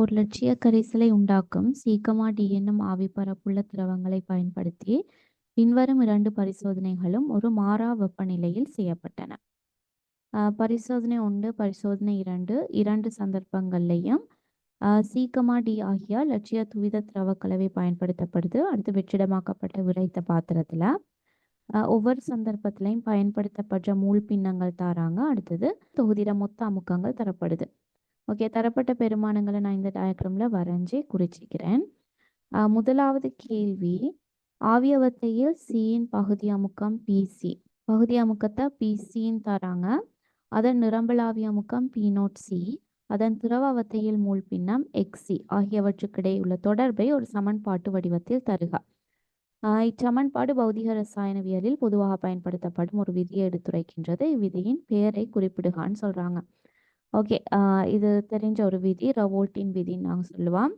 ஓர் லட்சிய கரைசலை உண்டாக்கும் சீக்கமா டி என்னும் ஆவிப்பரப்புள்ள திரவங்களை பயன்படுத்தி பின்வரும் இரண்டு பரிசோதனைகளும் ஒரு மாறா வெப்பநிலையில் செய்யப்பட்டன. பரிசோதனை ஒன்று, பரிசோதனை இரண்டு, இரண்டு சந்தர்ப்பங்கள்லையும் சீக்கமா டி ஆகிய லட்சிய துவித திரவ கலவை பயன்படுத்தப்படுது. அடுத்து வெற்றிடமாக்கப்பட்ட விரைத்த பாத்திரத்தில் ஒவ்வொரு சந்தர்ப்பத்திலையும் பயன்படுத்தப்பட்ட மூல் பின்னங்கள் தராங்க அடுத்தது தொகுதியிட மொத்த அமுக்கங்கள் தரப்படுது. ஓகே தரப்பட்ட பெருமானங்களை நான் இந்த டயக்ராம்ல வரைஞ்சு குறிச்சிக்கிறேன். முதலாவது கேள்வி ஆவியவத்தையில் சியின் பகுதி அமுக்கம் பிசி. பகுதி அமுக்கத்தை பிசின்னு தராங்க. அதன் நிரம்பலாவிய அமுக்கம் பி நோட் சி. அதன் திரவாவத்தையில் மூல் பின்னம் எக்ஸி ஆகியவற்றுக்கிடையே உள்ள தொடர்பை ஒரு சமன்பாட்டு வடிவத்தில் தருக. இச்சமன்பாடு பௌதிக ரசாயனவியலில் பொதுவாக பயன்படுத்தப்படும் ஒரு விதியை எடுத்துரைக்கின்றது. இவ்விதியின் பெயரை குறிப்பிடுகான்னு சொல்றாங்க. ஓகே இது தெரிஞ்ச ஒரு விதி ரவோல்டின் விதின்னு நாங்கள் சொல்லுவோம்.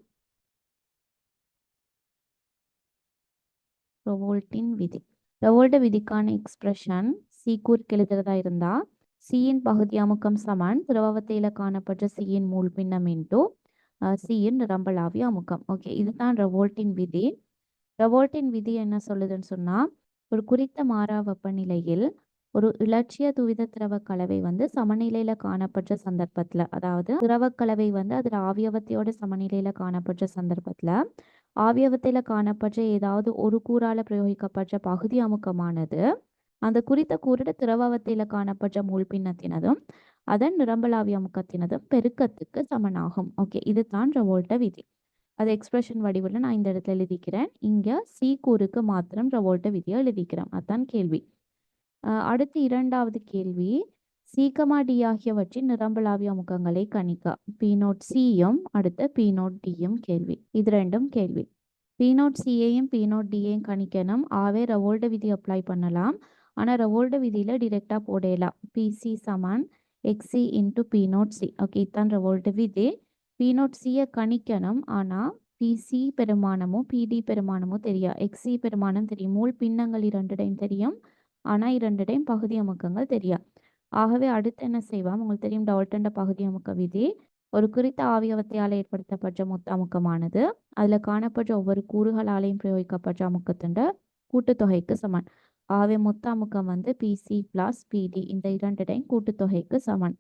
ரவோல்டின் விதி. ரவோல்ட விதிக்கான எக்ஸ்பிரஷன் சி கூர்க்கு எழுதுறதா இருந்தா சியின் பகுதி அமுக்கம் சமன் திரவவத்தையில காணப்பட்ட சியின் மூல் பின்னம் இன்டு சியின் ரம்பலாவி அமுக்கம். ஓகே இதுதான் ரெவோல்ட்டின் விதி. ரெவோல்ட்டின் விதி என்ன சொல்லுதுன்னு சொன்னா ஒரு குறித்த மாறா வெப்பநிலையில் ஒரு இலட்சிய துவித திரவ கலவை வந்து சமநிலையில காணப்பட்ட சந்தர்ப்பத்துல அதாவது திரவ கலவை வந்து அதுல ஆவியவத்தையோட சமநிலையில காணப்பட்ட சந்தர்ப்பத்துல ஆவியவத்தையில காணப்பட்ட ஏதாவது ஒரு கூறால பிரயோகிக்கப்பட்ட பகுதி அமுக்கமானது அந்த குறித்த கூறிட திரவவத்தையில காணப்பட்ட மூல் பின்னத்தினதும் அதன் நிரம்பலாவிய அமுக்கத்தினதும் பெருக்கத்துக்கு சமனாகும். ஓகே இதுதான் ரெவோல்ட்ட விதி. அது எக்ஸ்பிரஷன் வடிவில் நான் இந்த இடத்துல எழுதிக்கிறேன். இங்க சி கூறுக்கு மாத்திரம் ரெவோல்ட்ட விதியை எழுதிக்கிறோம். அதான் கேள்வி. அடுத்து இரண்டாவது கேள்வி சீக்கமா டி ஆகியவற்றின் நிரம்பலாவிய அமுக்கங்களை கணிக்க. பி நோட் சியும் அடுத்த பி நோட் டியும் கேள்வி. இது ரெண்டும் கேள்வி. பி நோட் சியையும் பி நோட் டியையும் கணிக்கணும். ஆவே ரவோல்ட விதி அப்ளை பண்ணலாம். ஆனால் ரவோல்ட விதியில டிரெக்டா போடலாம். பிசி சமன் X C into P nought C. Okay இதுதான் ரவோல்ட விதி. பி நோட் சியை கணிக்கணும். ஆனால் பிசி பெருமானமும் பிடி பெருமானமும் தெரியும் எக்ஸி பெருமானம் தெரியும். மூல் பின்னங்கள் இரண்டுடையும் தெரியும். ஆனால் இரண்டிடையும் பகுதி அமுக்கங்கள் தெரியாது ஆகவே அடுத்து என்ன செய்வோம் உங்களுக்கு தெரியும் டால்டன்ட பகுதி அமுக்க விதி. ஒரு குறித்த ஆவியவத்தையால் ஏற்படுத்தப்பட்ட மொத்த அமுக்கமானது அதில் காணப்பட்ட ஒவ்வொரு கூறுகளாலையும் பிரயோகிக்கப்பட்ட அமுக்கத்தின் கூட்டுத்தொகைக்கு சமன். ஆகவே மொத்த அமுக்கம் வந்து பிசி பிளஸ் பிடி இந்த இரண்டிடையும் கூட்டுத்தொகைக்கு சமன்.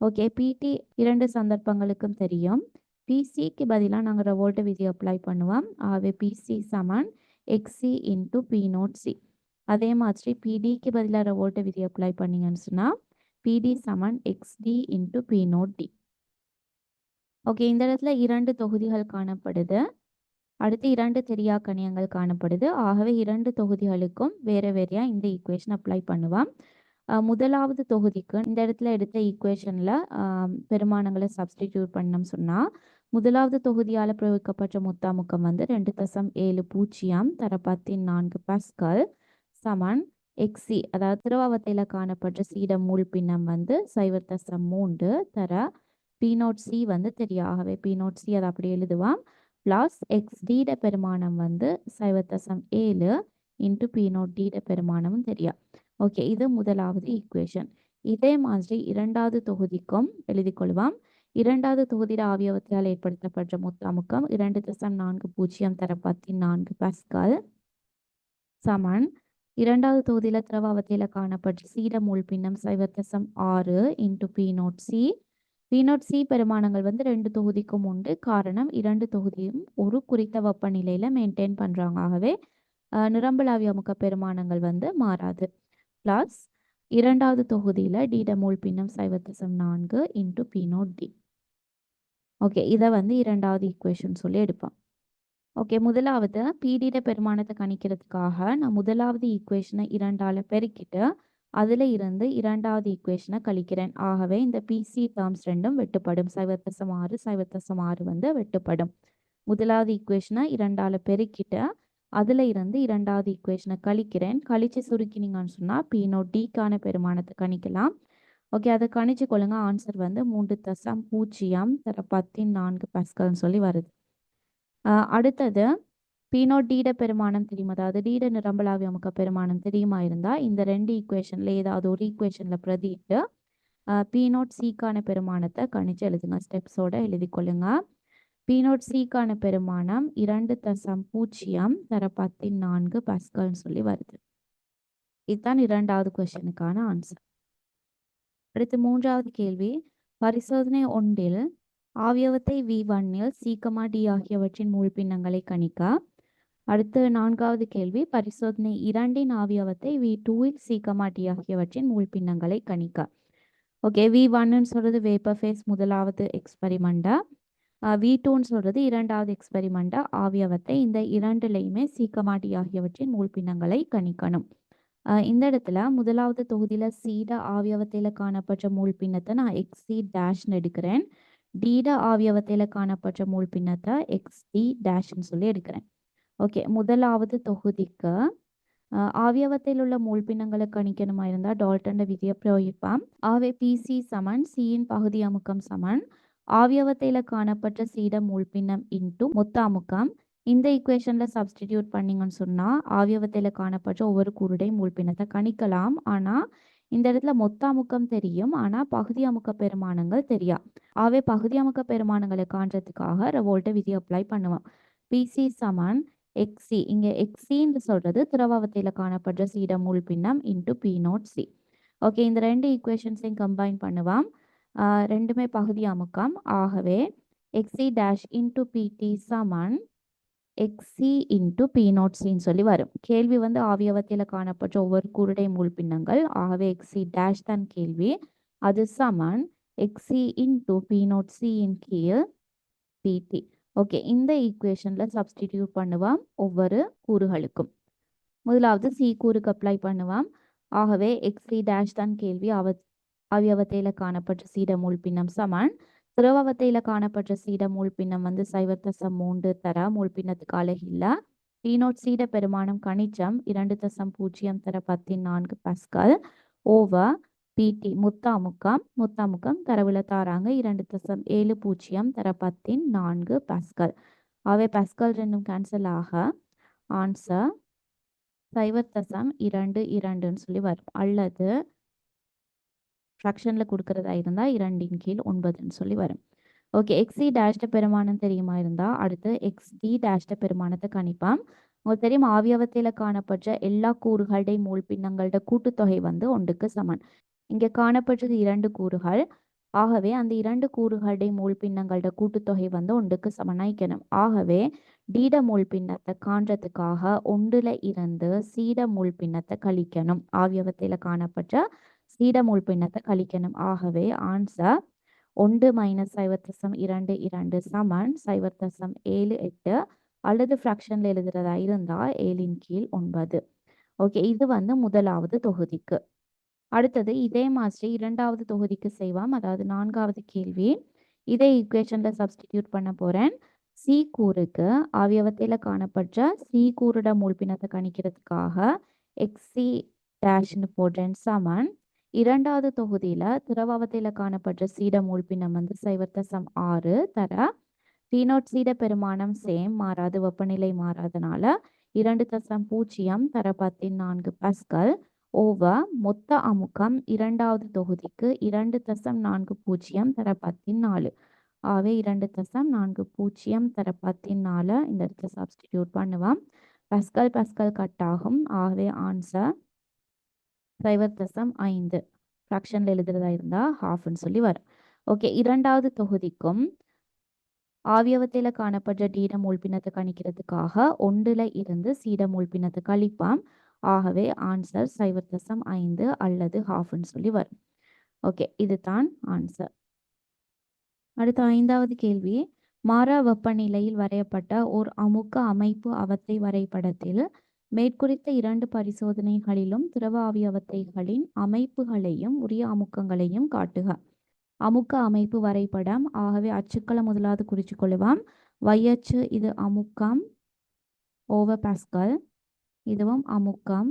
ஓகே பிடி இரண்டு சந்தர்ப்பங்களுக்கும் தெரியும். பிசிக்கு பதிலாக நாங்கள் ரெவோல்ட்ட விதி அப்ளை பண்ணுவோம். ஆகவே பிசி சமன் X C into P naught C. அதே மாதிரி பிடிக்கு பதிலாக ரெவோல்ட்ட விதி அப்ளை பண்ணீங்கன்னு சொன்னால் பிடி சமன் X D into P naught D. Okay இந்த இடத்துல இரண்டு தொகுதிகள் காணப்படுது. அடுத்து இரண்டு தெரியா கணியங்கள் காணப்படுது. ஆகவே இரண்டு தொகுதிகளுக்கும் வேறு வேறையா இந்த ஈக்குவேஷன் அப்ளை பண்ணுவான் முதலாவது தொகுதிக்கு இந்த இடத்துல எடுத்த ஈக்குவேஷனில் பெருமானங்களை சப்ஸ்டிடியூட் பண்ணோம் சொன்னால் முதலாவது தொகுதியால் பிரயோகிக்கப்பட்ட மொத்த அமுக்கம் வந்து 2.70 தர 14 பாஸ்கல் சமன் எக்ஸி அதாவது திருவாவத்தையில் காணப்பட்ட சீட மூல் பின்னம் வந்து 0.3 தர பி நோட் சி வந்து தெரியும் ஆகவே பி நோட் சி அதை அப்படியே எழுதுவான் ப்ளஸ் எக்ஸ் டீட பெருமானம் வந்து 0.7 இன்டு பி நோட் டீட பெருமானமும் தெரியா. ஓகே இது முதலாவது ஈக்குவேஷன். இதே மாதிரி இரண்டாவது தொகுதிக்கும் எழுதி கொள்வோம். இரண்டாவது தொகுதியில் ஆவியவத்தையால் ஏற்படுத்தப்பட்ட மொத்த அமுக்கம் 2.40 தர பற்றி நான்கு பஸ்கால் சமன் இரண்டாவது தொகுதியில திரவ காணப்பட்ட சீட மூல் பின்னம் 0.6 into P naught C. P naught C பெருமானங்கள் வந்து ரெண்டு தொகுதிக்கும் உண்டு. காரணம் இரண்டு தொகுதியும் ஒரு குறித்த வெப்பநிலையில மெயின்டைன் பண்றாங்க. ஆகவே நிரம்பலாவிய அமுக்க பெருமானங்கள் வந்து மாறாது. பிளஸ் இரண்டாவது தொகுதியில டிட மூல் பின்னம் 0.4 into P naught D. Okay இதை வந்து இரண்டாவது ஈக்குவேஷன் சொல்லி எடுப்போம். ஓகே முதலாவது பீடிட பெருமானத்தை கணிக்கிறதுக்காக நான் முதலாவது ஈக்குவேஷனை இரண்டால் பெருக்கிட்டு அதில் இருந்து இரண்டாவது ஈக்குவேஷனை கழிக்கிறேன். ஆகவே இந்த பிசி டேர்ம்ஸ் ரெண்டும் வெட்டுப்படும். 0.6 0.6 வந்து வெட்டுப்படும். முதலாவது ஈக்குவேஷனை இரண்டால் பெருக்கிட்டு அதில் இருந்து இரண்டாவது ஈக்குவேஷனை கழிக்கிறேன். கழித்து சுருக்கினீங்கன்னு சொன்னால் பி நோட் டிக்கான பெருமானத்தை கணிக்கலாம். ஓகே அதை கணிச்சு கொள்ளுங்க. ஆன்சர் வந்து 3.0 தர 14 பாஸ்கல்னு சொல்லி வருது. அடுத்தது பி டீட பெருமானம் தெரியும். அதாவது டீட நிரம்பலாவி அமுக்க பெருமானம் தெரியுமா இருந்தா இந்த ரெண்டு ஈக்குவேஷன்ல ஏதாவது ஒரு ஈக்குவேஷன்ல பிரதிட்டு பீனோட் சீக்கான சிக்கான பெருமானத்தை கணிச்சு எழுதுங்க. ஸ்டெப்ஸோட எழுதிக் கொள்ளுங்க. பீனோட் சிக்கான பெருமானம் இரண்டு தசம் பூஜ்ஜியம் தர பத்தின் நான்கு பஸ்கல்னு சொல்லி வருது இதுதான் இரண்டாவது கொஸ்டினுக்கான ஆன்சர் அடுத்து மூன்றாவது கேள்வி பரிசோதனை ஒன்றில் ஆவியவத்தை வி ஒன்னில் சீக்கமா டி ஆகியவற்றின் மூழ்பின்னங்களை கணிக்க. அடுத்து நான்காவது கேள்வி பரிசோதனை இரண்டின் ஆவியவத்தை வி டூவில் சீக்கமா டி ஆகியவற்றின் மூழ்பின்னங்களை கணிக்க. ஓகே வி ஒன்னு சொல்றது வேப்பர் ஃபேஸ் முதலாவது எக்ஸ்பெரிமெண்டா. வி டூன்னு சொல்றது இரண்டாவது எக்ஸ்பெரிமெண்டா. ஆவியவத்தை இந்த இரண்டுலையுமே சீக்கமா டி ஆகியவற்றின் மூழ்பின்னங்களை கணிக்கணும். இந்த இடத்துல முதலாவது தொகுதியில சீட ஆவியவத்தையில காணப்பட்ட மூல் பின்னத்தை நான் எக்ஸி டேஷ்னு எடுக்கிறேன். டீட ஆவியவத்தையில காணப்பட்ட மூல் பின்னத்தை எக்ஸ்டி டேஷ்னு சொல்லி எடுக்கிறேன். ஓகே முதலாவது தொகுதிக்கு ஆவியவத்தில் உள்ள மூல் பின்னங்களை கணிக்கணுமா இருந்தால் டால்டன் விதியை பிரயோகிப்பாம். ஆவே பிசி சமன் சியின் பகுதி அமுக்கம் சமன். ஆவியவத்தையில காணப்பட்ட சீட மூல் பின்னம் இன்ட்டு மொத்த அமுக்கம். இந்த ஈக்குவேஷனில் சப்ஸ்டிடியூட் பண்ணீங்கன்னு சொன்னா ஆவியவத்தையில காணப்பட்ட ஒவ்வொரு கூருடைய மூல் பின்னத்தை கணிக்கலாம். ஆனா இந்த இடத்துல மொத்த அமுக்கம் தெரியும். ஆனால் பகுதி அமுக்க பெருமானங்கள் தெரியா ஆவே பகுதி அமுக்க பெருமானங்களை காண்றதுக்காக ரெவோல்ட்ட விதி அப்ளை பண்ணுவோம். பிசி சமன் எக்ஸி இங்கே எக்ஸின்னு சொல்றது திரவவத்தையில காணப்படுற சீடம் உள் பின்னம் into P naught C okay இந்த ரெண்டு ஈக்குவேஷன்ஸையும் கம்பைன் பண்ணுவாம். ரெண்டுமே பகுதி அமுக்கம். ஆகவே X C dash into P D சமன் X C into P naught சின்னு சொல்லி வரும். கேள்வி வந்து ஆவியவத்தில் காணப்பட்ட ஒவ்வொரு குருடை மூல் பின்னங்கள். ஆகவே எக்ஸி டேஷ் தான் கேள்வி. அது சமன். X C into P naught C இன் கீழ் பிடி ஓகே இந்த ஈக்குவேஷன்ல சப்ஸ்டிடியூட் பண்ணுவாம் ஒவ்வொரு கூறுகளுக்கும். முதலாவது சி கூறுக்கு அப்ளை பண்ணுவாம். ஆகவே எக்ஸி டேஷ் தான் கேள்வி. அவ அவியவத்தையில காணப்பட்ட சீட மூல் பின்னம் சமன். திரவவத்தையில காணப்பட்ட சீட மூல் பின்னம் வந்து சைவத்தசம் மூன்று தர மூழ்பின்னத்துக்கு அழகில்ல டீனோட் சீட பெருமானம் கணிச்சம் இரண்டு தசம் பூஜ்ஜியம் தர பத்தின் நான்கு பஸ்கல். ஓவர் பிடி முத்தாமுக்கம் முத்தாமுக்கம் தரவுல தாராங்க இரண்டு தசம் ஏழு பூஜ்ஜியம் தர பத்தின் நான்கு பஸ்கல். அவை பஸ்கல் ரெண்டும் கேன்சல் ஆக ஆன்சர் சைவர் தசம் இரண்டு இரண்டுன்னு சொல்லி வரும். அல்லது ஃப்ராக்ஷனில் கொடுக்கறதா இருந்தால் இரண்டின் கீழ் ஒன்பதுன்னு சொல்லி வரும். ஓகே எக்ஸி டேஷ்ட பெருமானம் தெரியுமா இருந்தால் அடுத்து எக்ஸ்டி டேஷ்ட பெருமானத்தை கணிப்பாம். உங்களுக்கு தெரியும் ஆவியவத்தில் காணப்பட்ட எல்லா கூறுகளுடைய மூல் பின்னங்களோட கூட்டுத்தொகை வந்து ஒன்றுக்கு சமன் இங்கே காணப்பட்டது இரண்டு கூறுகள். ஆகவே அந்த இரண்டு கூறுகளுடைய மூல் பின்னங்களோட கூட்டுத்தொகை வந்து ஒன்றுக்கு சமனாய்க்கணும் ஆகவே டீட மூல் பின்னத்தை காண்றதுக்காக ஒன்றுல இருந்து சீட மூல் பின்னத்தை கழிக்கணும். ஆவியவத்தையில் காணப்பட்ட சீட மூல் பின்னத்தை கழிக்கணும். ஆகவே ஆன்சர் ஒன்று மைனஸ் சைவர் தசம் இரண்டு இரண்டு சமன் சைவர் தசம் ஏழு எட்டு அல்லது ஃப்ராக்ஷன்ல எழுதுறதா இருந்தா ஏழின் கீழ் ஒன்பது. ஓகே இது வந்து முதலாவது தொகுதிக்கு. அடுத்தது இதே மாதிரி இரண்டாவது தொகுதிக்கு செய்வோம். அதாவது நான்காவது கேள்வி. இதே ஈக்குவேஷனில் சப்ஸ்டிடியூட் பண்ண போறேன். சி கூறுக்கு அவயவத்தில காணப்பட்ட சி கூறுட மூழ்பினத்தை கணிக்கிறதுக்காக எக்ஸி டேஷ்னு போடுறேன். சமன். இரண்டாவது தொகுதியில திரவவத்தில காணப்பட்ட சீட மூழ்பினம் வந்து சைவத்தசம் ஆறு தர. பீனோட் சீட பெருமானம் சேம் மாறாது வெப்பநிலை மாறாதனால இரண்டு தசம் பூஜ்ஜியம் தர பத்தின் நான்கு பஸ்கள். ஓவர் மொத்த அமுக்கம் இரண்டாவது தொகுதிக்கு இரண்டு தசம் நான்கு பூஜ்ஜியம் தர பத்தின் நாலு. ஆகவே இரண்டு தசம் நான்கு பூஜ்ஜியம் தர பத்தின் நாலு இந்த இடத்துல சப்ஸ்டிடியூட் பண்ணுவோம். பஸ்கல் பஸ்கல் கட் ஆகும். ஆகவே ஆன்சர் சைவர் தசம் ஐந்து. ஃப்ராக்ஷனில் எழுதுறதா இருந்தால் ஹாஃப்னு சொல்லி வரும். ஓகே இரண்டாவது தொகுதிக்கும் ஆவியவத்தில் காணப்பட்ட டீடம் மூழ்பினத்தை கணிக்கிறதுக்காக ஒன்றுல இருந்து சீடம் மூழ்பினத்தை கழிப்பாம். ஆகவே ஆன்சர் சைவர் தசம் ஐந்து அல்லது ஹாஃப்னு சொல்லி வரும். ஓகே இதுதான் ஆன்சர் அடுத்த ஐந்தாவது கேள்வி. மாறா வெப்பநிலையில் வரையப்பட்ட ஓர் அமுக்க அமைப்பு அவத்தை வரைபடத்தில் மேற்குறித்த இரண்டு பரிசோதனைகளிலும் திரவ ஆவியவத்தைகளின் அமைப்புகளையும் உரிய அமுக்கங்களையும் காட்டுக. அமுக்க அமைப்பு வரைபடம். ஆகவே அச்சுக்களை முதலாவது குறித்து கொள்ளுவாம். வையச்சு இது அமுக்கம். ஓவர் பாஸ்கல் இதுவும் அமுக்கம்.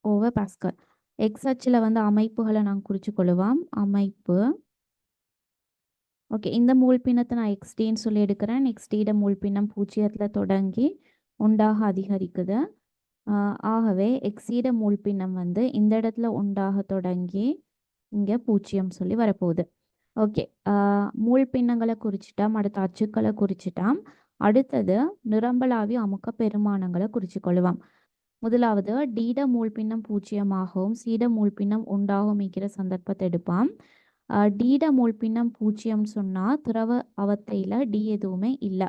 ஓவர் பாஸ்கல் எக்ஸ் அச்சில் வந்து அமைப்புகளை நாங்கள் குறித்து கொள்ளுவோம். அமைப்பு. ஓகே இந்த மூழ்பினத்தை நான் எக்ஸ்டின்னு சொல்லி எடுக்கிறேன். நெக்ஸ்டியோட மூழ்பினம் பூஜ்ஜியத்தில் தொடங்கி உண்டாக அதிகரிக்குது. ஆகவே ஆகவே மூல் மூழ்பினம் வந்து இந்த இடத்துல உண்டாக தொடங்கி இங்கே பூஜ்ஜியம் சொல்லி வரப்போகுது. ஓகே மூல் பின்னங்களை குறிச்சிட்டோம் அடுத்த அச்சுக்களை குறிச்சிட்டோம். அடுத்தது நிரம்பலாவி அமுக்க பெருமானங்களை குறிச்சிக்கொள்வோம் முதலாவது டீட மூழ்பின்னம் பூஜ்ஜியமாகவும் சீட மூழ்பின்னம் உண்டாகும் இருக்கிற சந்தர்ப்பத்தை எடுப்பாம். அஹ் டீட பூஜ்ஜியம் சொன்னால் திரவ அவத்தையில் டி எதுவுமே இல்லை.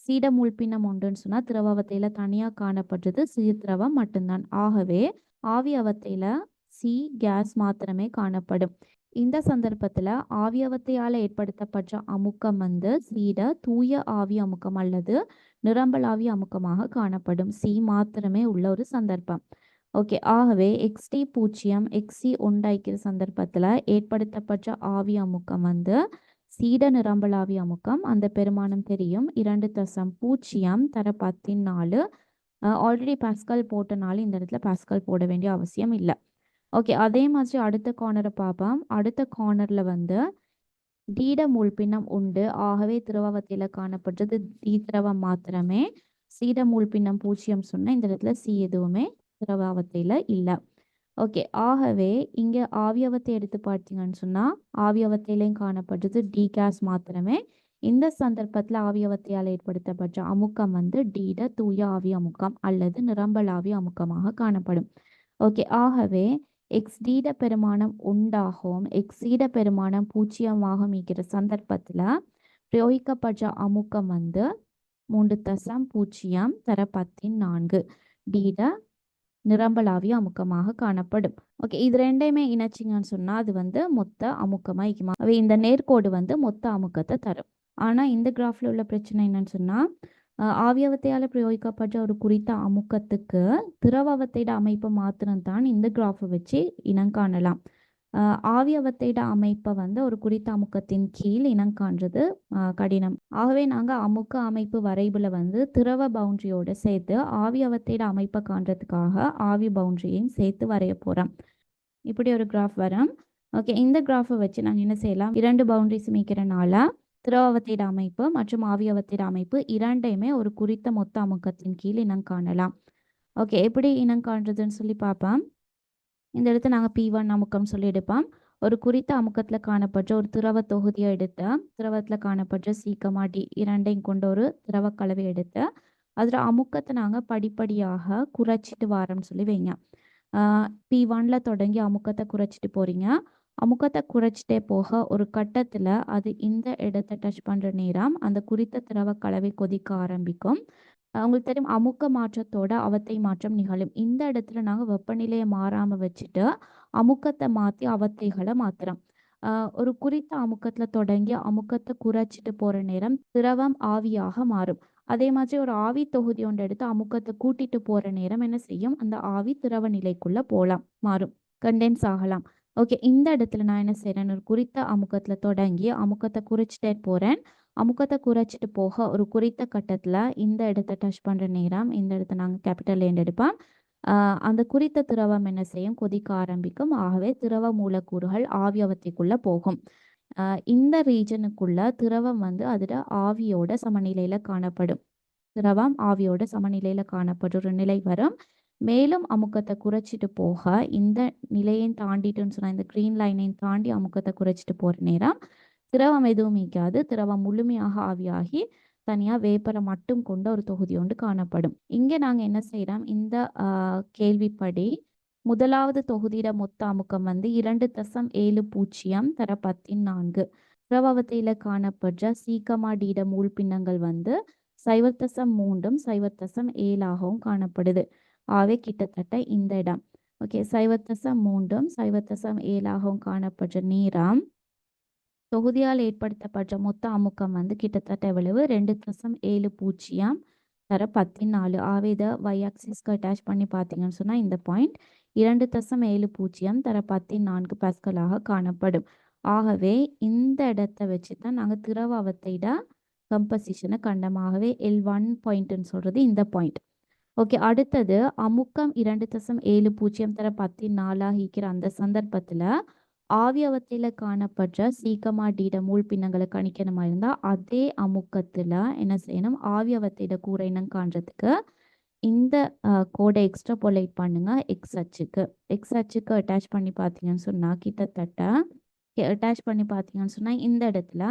சீடமூல்பின்னம் ஒன்றுன்னு சொன்னால் திரவ அவத்தையில் தனியாக காணப்படுறது சீர்திரவம் மட்டும்தான். ஆகவே ஆவி அவத்தையில் சி கேஸ் மாத்திரமே காணப்படும். இந்த சந்தர்ப்பத்தில் ஆவியவத்தையால் ஏற்படுத்தப்பட்ட அமுக்கம் வந்து சீட தூய ஆவி அமுக்கம் அல்லது நிரம்பலாவி அமுக்கமாக காணப்படும். சி மாத்திரமே உள்ள ஒரு சந்தர்ப்பம். ஓகே ஆகவே எக்ஸ்டி பூஜ்ஜியம் எக்ஸி உண்டாய்க்கிற சந்தர்ப்பத்தில் ஏற்படுத்தப்பட்ட ஆவி அமுக்கம் வந்து சீட நிரம்பலாவி அமுக்கம். அந்த பெருமானம் தெரியும். இரண்டு தசம் பூஜ்ஜியம் தர பத்தின் நாலு. ஆல்ரெடி பாஸ்கல் போட்டனால இந்த இடத்துல பாஸ்கல் போட வேண்டிய அவசியம் இல்லை. ஓகே அதே மாதிரி அடுத்த கார்னரை பார்ப்போம். அடுத்த கார்னரில் வந்து டீட மூழ்பின்னம் உண்டு. ஆகவே திரவத்தில காணப்பட்டது டி திரவம் மாத்திரமே. சீட மூழ்பின்னம் பூஜ்ஜியம் சொன்னால் இந்த இடத்துல சி எதுவுமே திரவாவத்தையில் இல்லை. ஓகே ஆகவே இங்கே ஆவியவத்தை எடுத்து பார்த்தீங்கன்னு சொன்னால் ஆவியவத்தையிலையும் காணப்பட்டது டி கேஸ் மாத்திரமே. இந்த சந்தர்ப்பத்தில் ஆவியவத்தையால் ஏற்படுத்தப்பட்ட அமுக்கம் வந்து டீட தூய ஆவி அமுக்கம் அல்லது நிரம்பலாவி அமுக்கமாக காணப்படும். ஓகே ஆகவே எக்ஸ் டீட பெருமானம் உண்டாகும் எக்ஸீட பெருமானம் பூச்சியமாகும் இருக்கிற சந்தர்ப்பத்தில் பிரயோகிக்கப்பட்ட அமுக்கம் வந்து மூன்று தசம் பூஜ்ஜியம் தர பத்தின் நான்கு. டீட நிரம்பலாவிய அமுக்கமாக காணப்படும். ஓகே இது ரெண்டையுமே இணைச்சிங்கன்னு சொன்னால் அது வந்து மொத்த அமுக்கமாக இருக்குமா அவை இந்த நேர்கோடு வந்து மொத்த அமுக்கத்தை தரும். ஆனால் இந்த கிராஃபில் உள்ள பிரச்சனை என்னன்னு சொன்னால் ஆவியவத்தையால் பிரயோகிக்கப்பட்ட ஒரு குறித்த அமுக்கத்துக்கு திரவவத்தைட அமைப்பு மாத்திரம்தான் இந்த கிராஃபை வச்சு இனங்காணலாம் ஆவியவத்தைட அமைப்பை வந்து ஒரு குறித்த அமுக்கத்தின் கீழ் இனங்காண்றது கடினம். ஆகவே நாங்கள் அமுக்க அமைப்பு வரைவில் வந்து திரவ பவுண்டரியோடு சேர்த்து ஆவியவத்தைட அமைப்பை காண்றதுக்காக ஆவி பவுண்டரியையும் சேர்த்து வரைய போகிறோம் இப்படி ஒரு கிராஃப் வரும். ஓகே இந்த கிராஃபை வச்சு நாங்கள் என்ன செய்யலாம்? இரண்டு பவுண்டரிஸ் மீக்கிறனால திரவத்திட அமைப்பு மற்றும் ஆவியவத்திட அமைப்பு இரண்டையுமே ஒரு குறித்த மொத்த அமுக்கத்தின் கீழ் இனம் காணலாம். ஓகே எப்படி இனம் காண்றதுன்னு சொல்லி பார்ப்போம் இந்த இடத்த நாங்கள் பி ஒன் அமுக்கம் சொல்லி எடுப்போம். ஒரு குறித்த அமுக்கத்தில் காணப்பட்ட ஒரு திரவ தொகுதியை எடுத்து திரவத்தில் காணப்பட்ட சீக்கமாட்டி டி இரண்டையும் கொண்ட ஒரு திரவ கலவை எடுத்து அதில் அமுக்கத்தை நாங்கள் படிப்படியாக குறைச்சிட்டு வாரோம்னு சொல்லி வைங்க. பி ஒன்ல தொடங்கி அமுக்கத்தை குறைச்சிட்டு போறீங்க. அமுக்கத்தை குறைச்சிட்டே போக ஒரு கட்டத்தில் அது இந்த இடத்தை டச் பண்ணுற நேரம் அந்த குறித்த திரவ கலவை கொதிக்க ஆரம்பிக்கும். உங்களுக்கு தெரியும் அமுக்க மாற்றத்தோட அவத்தை மாற்றம் நிகழும். இந்த இடத்துல நாங்கள் வெப்பநிலையை மாறாமல் வச்சுட்டு அமுக்கத்தை மாற்றி அவத்தைகளை மாத்துறோம். ஒரு குறித்த அமுக்கத்தில் தொடங்கி அமுக்கத்தை குறைச்சிட்டு போகிற நேரம் திரவம் ஆவியாக மாறும். அதே மாதிரி ஒரு ஆவி தொகுதி ஒன்று எடுத்து அமுக்கத்தை கூட்டிட்டு போகிற நேரம் என்ன செய்யும்? அந்த ஆவி திரவ நிலைக்குள்ளே போகலாம் மாறும். கண்டென்ஸ் ஆகலாம். ஓகே இந்த இடத்துல நான் என்ன செய்கிறேன் ஒரு குறித்த அமுக்கத்தில் தொடங்கி அமுக்கத்தை குறைச்சிட்டே போகிறேன் அமுக்கத்தை குறைச்சிட்டு போக ஒரு குறித்த கட்டத்தில் இந்த இடத்தை டச் பண்ற நேரம் இந்த இடத்த நாங்க கேபிட்டல் லேண்ட் எடுப்போம். ஆஹ் அந்த குறித்த திரவம் என்ன செய்யும்? கொதிக்க ஆரம்பிக்கும். ஆகவே திரவ மூலக்கூறுகள் ஆவியவத்தைக்குள்ள போகும். ஆஹ் இந்த ரீஜனுக்குள்ள திரவம் வந்து அதோட ஆவியோட சமநிலையில காணப்படும். திரவம் ஆவியோட சமநிலையில காணப்படும் ஒரு நிலை வரும். மேலும் அமுக்கத்தை குறைச்சிட்டு போக இந்த நிலையை தாண்டிட்டுன்னு சொன்னா இந்த க்ரீன் லைனையும் தாண்டி அமுக்கத்தை குறைச்சிட்டு போற நேரம் திரவம் எதுவும் நீக்காது திரவம் முழுமையாக ஆவியாகி தனியா வேப்பரை மட்டும் கொண்ட ஒரு தொகுதி ஒன்று காணப்படும். இங்க நாங்க என்ன செய்யறோம்? இந்த கேள்விப்படி முதலாவது தொகுதியிட மொத்த அமுக்கம் வந்து இரண்டு தசம் ஏழு பூஜ்ஜியம் தர பத்தின் நான்கு. திரவவத்தையில காணப்படுற சீக்கமாடியிட மூல் பின்னங்கள் வந்து சைவர் தசம் மூன்றும் சைவர் தசம் ஏழாகவும் காணப்படுது. ஆகவே கிட்டத்தட்ட இந்த இடம். ஓகே சைவர் தசம் மூன்றும் சைவர் தசம் ஏழாகவும் காணப்படுற நீராம் தொகுதியால் ஏற்படுத்தப்பட்ட மொத்த அமுக்கம் வந்து கிட்டத்தட்ட எவ்வளவு? ரெண்டு தசம் ஏழு பூஜ்ஜியம் தர பதினாலு நாலு இதை வை ஆக்சிஸ்க்கு அட்டாச் பண்ணி பார்த்தீங்கன்னு சொன்னால் இந்த பாயிண்ட் இரண்டு தசம் ஏழு பூஜ்ஜியம் தர பத்து நான்கு பஸ்களாக காணப்படும். ஆகவே இந்த இடத்த வச்சு தான் நாங்கள் திரவ அவத்தையிட கம்பசிஷனை கண்டமாகவே ஆகவே எல் ஒன் பாயிண்ட்னு சொல்கிறது இந்த பாயிண்ட் ஓகே அடுத்தது அமுக்கம் இரண்டு தசம் ஏழு பூஜ்ஜியம் தர பதினாலாக இருக்கிற அந்த சந்தர்ப்பத்தில் ஆவியவத்தில காணப்படுற சீக்கமா டீட மூல் பின்னங்களை கணிக்கணுமா இருந்தால் அதே அமுக்கத்தில் என்ன செய்யணும்? ஆவியவத்தையிட கூரை இனம் காண்றதுக்கு இந்த கோடை எக்ஸ்ட்ராபோலேட் பண்ணுங்க எக்ஸ் அச்சுக்கு. எக்ஸ் அச்சுக்கு அட்டாச் பண்ணி பார்த்தீங்கன்னு சொன்னால் கிட்டத்தட்ட அட்டாச் பண்ணி பார்த்தீங்கன்னு சொன்னால் இந்த இடத்துல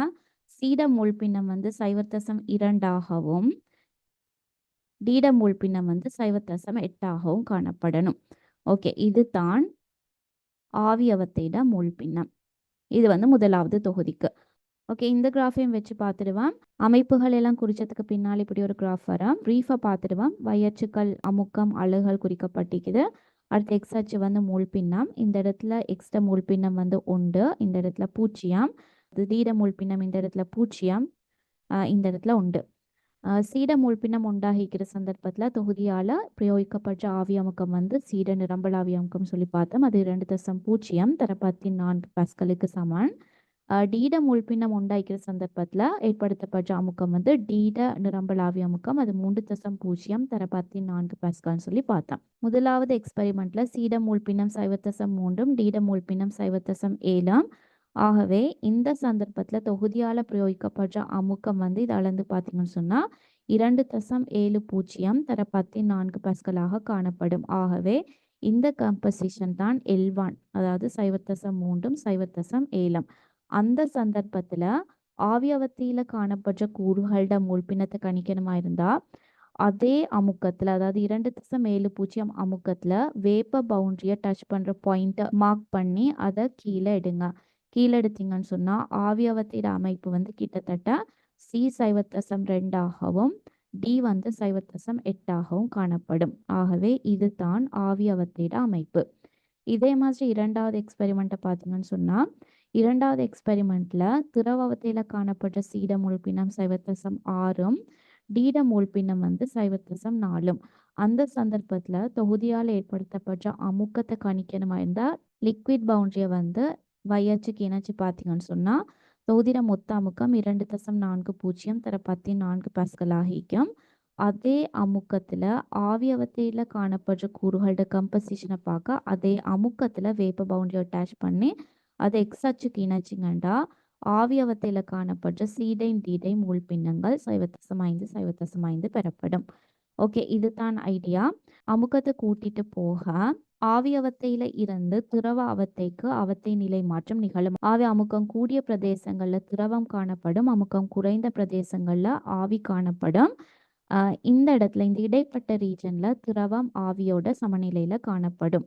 சீட மூல் பின்னம் வந்து சைவத்தசம் இரண்டாகவும் டீட மூல் பின்னம் வந்து சைவத்தசம் எட்டாகவும் காணப்படணும். ஓகே இதுதான் ஆவியவத்தைட மூல் பின்னம் இது வந்து முதலாவது தொகுதிக்கு. ஓகே இந்த கிராஃபையும் வச்சு பார்த்துடுவோம். அமைப்புகள் எல்லாம் குறிச்சதுக்கு பின்னால் இப்படி ஒரு கிராஃப் வரும். ப்ரீஃபாக பார்த்துடுவோம். வயச்சுக்கள் அமுக்கம் அழுகல் குறிக்கப்பட்டிருக்குது. அடுத்து எக்ஸ் அச்சு வந்து மூல் பின்னம் இந்த இடத்துல எக்ஸ்ட மூல் பின்னம் வந்து உண்டு. இந்த இடத்துல பூஜ்ஜியம். திடீர மூல் பின்னம் இந்த இடத்துல பூஜ்ஜியம். இந்த இடத்துல உண்டு. சீட மூல் உண்டாகிக்கிற சந்தர்ப்பத்தில் தொகுதியால் பிரயோகிக்கப்பட்ட ஆவியமுக்கம் வந்து சீட நிரம்பல் ஆவியமுக்கம் சொல்லி பார்த்தோம். அது இரண்டு தசம் பூஜ்ஜியம் தரப்பத்தி நான்கு பாஸ்கலுக்கு சமன் டீட மூல் உண்டாகிக்கிற சந்தர்ப்பத்தில் ஏற்படுத்தப்பட்ட அமுக்கம் வந்து டீட நிரம்பல் ஆவி அமுக்கம். அது மூன்று தசம் பூஜ்ஜியம் தரப்பத்தி நான்கு பாஸ்கல்னு சொல்லி பார்த்தோம். முதலாவது எக்ஸ்பெரிமெண்ட்ல சீட மூல் சைவத்தசம் மூன்றும் டீட மூல் பின்னம் சைவத்தசம் ஏழாம் ஆகவே இந்த சந்தர்ப்பத்தில் தொகுதியால் பிரயோகிக்கப்படுற அமுக்கம் வந்து இதை அளந்து பார்த்தீங்கன்னு சொன்னால் இரண்டு தசம் ஏழு பூஜ்ஜியம் தர பத்தி நான்கு பஸ்களாக காணப்படும். ஆகவே இந்த கம்பசிஷன் தான் எல்வான் அதாவது சைவத்தசம் மூன்றும் சைவத்தசம் ஏழம். அந்த சந்தர்ப்பத்தில் ஆவியவத்தியில் காணப்படுற கூறுகளோட மூழ்பினத்தை கணிக்கணுமா இருந்தால் அதே அமுக்கத்தில் அதாவது இரண்டு தசம் ஏழு பூஜ்ஜியம் அமுக்கத்தில் வேப்ப பவுண்டரியை டச் பண்ணுற பாயிண்ட்டை மார்க் பண்ணி அதை கீழே எடுங்க. கீழெடுத்தீங்கன்னு சொன்னால் சொன்னா ஆவியவத்திட அமைப்பு வந்து கிட்டத்தட்ட சி சைவத்தசம் ரெண்டாகவும் டி வந்து சைவத்தசம் எட்டாகவும் காணப்படும். ஆகவே இதுதான் ஆவியவத்திட அமைப்பு. இதே மாதிரி இரண்டாவது எக்ஸ்பெரிமெண்ட்டை பார்த்தீங்கன்னு சொன்னா இரண்டாவது எக்ஸ்பெரிமெண்ட்ல திரவவத்தையில காணப்பட்ட சீட உள்பினம் சைவத்தசம் ஆறும் டீட மூழ்பினம் வந்து சைவத்தசம் நாலும். அந்த சந்தர்ப்பத்துல தொகுதியால் ஏற்படுத்தப்பட்ட அமுக்கத்தை கணிக்கணுமா? இருந்தா லிக்விட் பவுண்டரியை வந்து வையச்சுக்கு இணைச்சு பார்த்தீங்கன்னு சொன்னா தொகுதிர மொத்த அமுக்கம் இரண்டு தசம் நான்கு பூஜ்ஜியம் தர பத்தி நான்கு பாஸ்கல் ஆகிக்கும். அதே அமுக்கத்துல ஆவியவத்தையில காணப்படுற கூறுகளோட கம்பசிஷனை பார்க்க அதே அமுக்கத்துல வேப்ப பவுண்டரி அட்டாச் பண்ணி அதை எக்ஸ் அச்சுக்கு இணைச்சிங்கண்டா ஆவியவத்தையில காணப்படுற சீடைன் டீடை மூல் பின்னங்கள் சைவத்தசம் ஐந்து சைவத்தசம் ஐந்து பெறப்படும். ஓகே இதுதான் ஐடியா அமுக்கத்தை கூட்டிட்டு போக ஆவி அவத்தையில இருந்து திரவ அவத்தைக்கு அவத்தை நிலை மாற்றம் நிகழும். ஆவி அமுக்கம் கூடிய பிரதேசங்கள்ல திரவம் காணப்படும். அமுக்கம் குறைந்த பிரதேசங்கள்ல ஆவி காணப்படும். இந்த இடத்துல இந்த இடைப்பட்ட ரீஜன்ல திரவம் ஆவியோட சமநிலையில காணப்படும்.